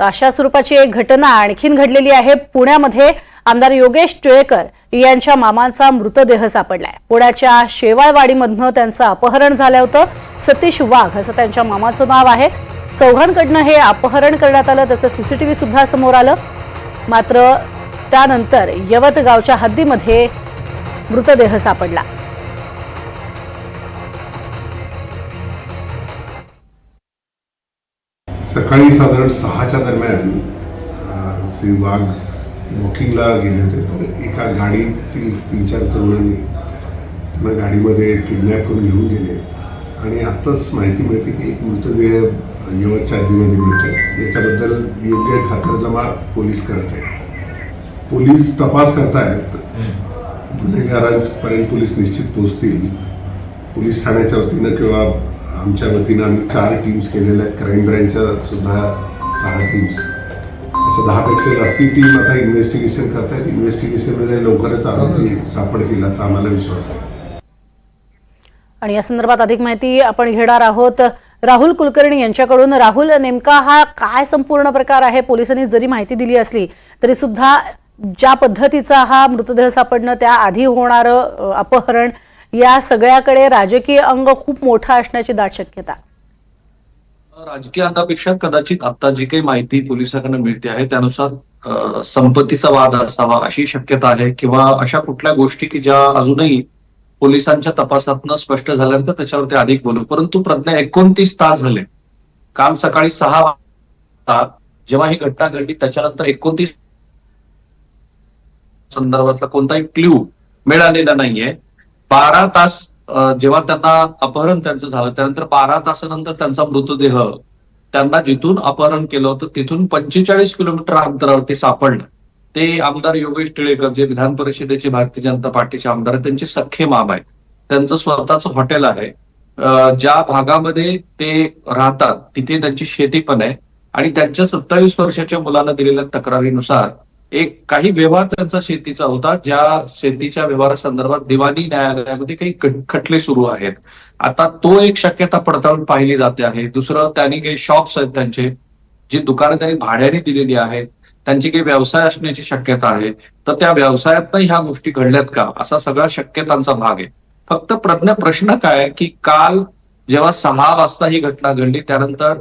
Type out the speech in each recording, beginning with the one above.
तर अशा स्वरूपाची एक घटना आणखीन घडलेली आहे. पुण्यामध्ये आमदार योगेश टिळेकर यांच्या मामांचा मृतदेह सापडलाय. पुण्याच्या शेवाळवाडीमधनं त्यांचं अपहरण झालं होतं. सतीश वाघ असं त्यांच्या मामाचं नाव आहे. चौघांकडनं हे अपहरण करण्यात आलं. त्याचं सीसीटीव्ही सुद्धा समोर आलं. मात्र त्यानंतर यवत गावच्या हद्दीमध्ये मृतदेह सापडला. सकाळी साधारण सहाच्या दरम्यान श्री वाघ वॉकिंगला गेले होते. तर एका गाडीतील तीन चार तरुणांनी त्यांना गाडीमध्ये किडनॅप करून घेऊन गेले. आणि आत्ताच माहिती मिळते की एक मृतदेह यवतच्या हद्दीमध्ये मिळतो. याच्याबद्दल योग्य खातरजमा पोलीस करत आहेत. पोलीस तपास करतायत. गुन्हेगारांपर्यंत पोलीस निश्चित पोहोचतील. पोलीस ठाण्याच्या वतीनं किंवा आमच्या वतीनं आम्ही चार टीम्स केलेल्या आहेत. क्राईम ब्रँचच्या सुद्धा सहा टीम्स असं दहापेक्षा जास्ती टीम आता इन्व्हेस्टिगेशन करतायत. इन्व्हेस्टिगेशनमध्ये लवकरच आरोपी सापडतील असा आम्हाला विश्वास आहे. आणि या संदर्भात अधिक माहिती आपण घेणार आहोत. राहुल कुलकर्णी यांच्याकडून. राहुल नेमका हा काय संपूर्ण प्रकार आहे? पोलिसांनी जरी माहिती दिली असली तरी सुद्धा ज्या पद्धतीचा हा मृतदेह सापडणं त्या आधी होणारं अपहरण या सगळ्याकडे राजकीय अंग खूप मोठा असण्याची दाट शक्यता. राजकीय अंगापेक्षा कदाचित आता जी काही माहिती पोलिसांकडून मिळते आहे त्यानुसार संपत्तीचा वाद असावा अशी शक्यता आहे किंवा अशा कुठल्या गोष्टी की ज्या अजूनही पोलिसांच्या तपासातनं स्पष्ट झाल्यानंतर त्याच्यावरती अधिक बोलू. परंतु प्रज्ञा एकोणतीस तास झाले. काल सकाळी सहा वाजता जेव्हा ही घटना घडली त्याच्यानंतर एकोणतीस संदर्भातला कोणताही क्ल्यू मिळालेला नाहीये. बारा तास जेव्हा त्यांना अपहरण त्यांचं झालं त्यानंतर बारा तासानंतर त्यांचा मृतदेह त्यांना जिथून अपहरण केलं होतं तिथून पंचेचाळीस किलोमीटर अंतरावरती सापडलं. ते आमदार योगेश टिळेकर जे विधान परिषदेचे भारतीय जनता पार्टीचे आमदार आहेत त्यांचे सख्खे माम आहेत. त्यांचं स्वतःच हॉटेल आहे. ज्या भागामध्ये ते राहतात तिथे त्यांची शेती पण आहे. आणि त्यांच्या सत्तावीस वर्षाच्या मुलांना दिलेल्या तक्रारीनुसार एक काही व्यवहार त्यांचा शेतीचा होता ज्या शेतीच्या व्यवहारासंदर्भात दिवाणी न्यायालयामध्ये काही खटले सुरू आहेत. आता तो एक शक्यता पडताळून पाहिली जाते आहे. दुसरं त्यांनी काही शॉप्स आहेत त्यांचे जी दुकानं त्यांनी भाड्याने दिलेली आहेत. त्यांची काही व्यवसाय असण्याची शक्यता आहे. तर त्या व्यवसायातनं ह्या गोष्टी घडल्यात का? असा सगळा शक्यतांचा भाग आहे. फक्त प्रज्ञ प्रश्न काय की काल जेव्हा सहा वाजता ही घटना घडली त्यानंतर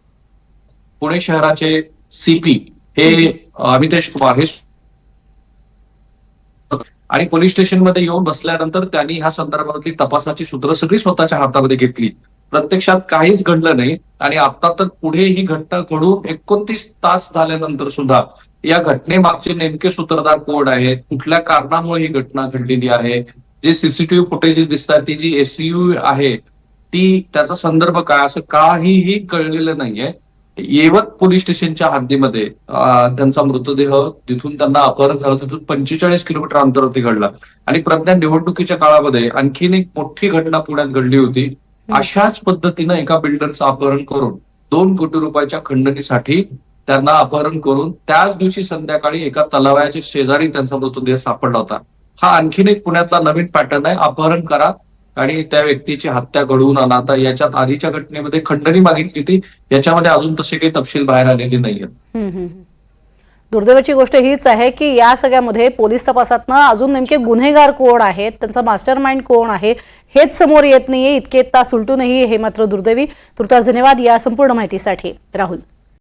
पुणे शहराचे सीपी हे अमितेश कुमार हे आणि पोलीस स्टेशनमध्ये येऊन बसल्यानंतर त्यांनी ह्या संदर्भातली तपासाची सूत्र सगळी स्वतःच्या हातामध्ये घेतली. प्रत्यक्षात काहीच घडलं नाही आणि आता तर पुढे ही घटना घडून एकोणतीस तास झाल्यानंतर सुद्धा या घटनेमागचे नेमके सूत्रधार कोण आहेत कुठल्या कारणामुळे ही घटना घडलेली आहे? जे सीसीटीव्ही फुटेजेस दिसतात ती जी एसयू आहे ती त्याचा संदर्भ काय? असं काहीही कळलेलं नाहीये. येवत पोलीस स्टेशनच्या हद्दीमध्ये त्यांचा मृतदेह जिथून त्यांना अपहरण झालं. तिथून पंचेचाळीस किलोमीटर अंतरावरती घडला. आणि प्रज्ञा निवडणुकीच्या काळामध्ये आणखीन एक मोठी घटना पुण्यात घडली होती. अशाच पद्धतीनं एका बिल्डरचं अपहरण करून दोन कोटी रुपयाच्या खंडणीसाठी त्यांना अपहरण करून त्याच दिवशी संध्याकाळी एका तलावाच्या शेजारी त्यांचा मृतदेह सापडला होता. हा आणखीन एक पुण्यातला नवीन पॅटर्न आहे. अपहरण करा आणि त्या व्यक्तीची हत्या घडवून आला आता याच्यात आधीच्या घटनेमध्ये खंडणी मागितली होती. याच्यामध्ये अजून तसे काही तपशील बाहेर आलेले नाहीये दुर्दैवाची गोष्ट हीच आहे की या सगळ्यामध्ये पोलीस तपासातनं अजून नेमके गुन्हेगार कोण आहेत त्यांचा मास्टर माइंड कोण आहे हेच समोर येत नाहीये. इतके तास उलटूनही हे मात्र दुर्दैवी. तुर्तास धन्यवाद या संपूर्ण माहितीसाठी. राहुल.